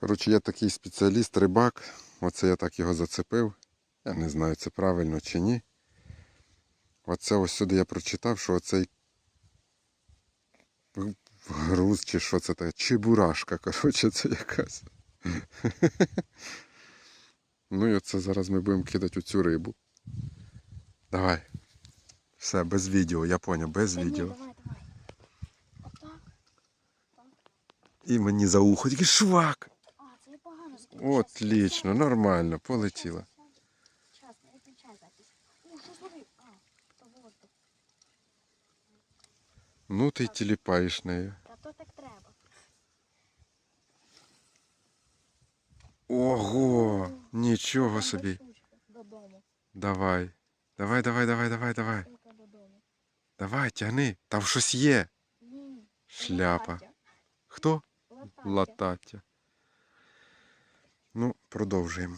Коротше, є такий спеціаліст, рибак. Оце я так його зацепив. Я не знаю, це правильно чи ні. Оце ось сюди я прочитав, що оцей груз, чи що це таке, чебурашка, коротше, це якась. Ну і оце зараз ми будемо кидати оцю рибу. Давай. Все, без відео, я поняв, без Та ні, відео. давай, давай. Отак. І мені за ухо, тільки швак. Отлично, нормально, полетіла. Зараз, не виключай запись. О, що зловив? А, то воздух. Ну ти й тіліпаєш нею. Та то так треба. Ого, нічого Там собі. штучка Додому. Давай. Давай, давай, давай, давай, давай. Штука додому. Давай, тягни. Там щось є. Ні. Шляпа. латаття. Хто? Латаття. Латаття. Ну, продовжуємо.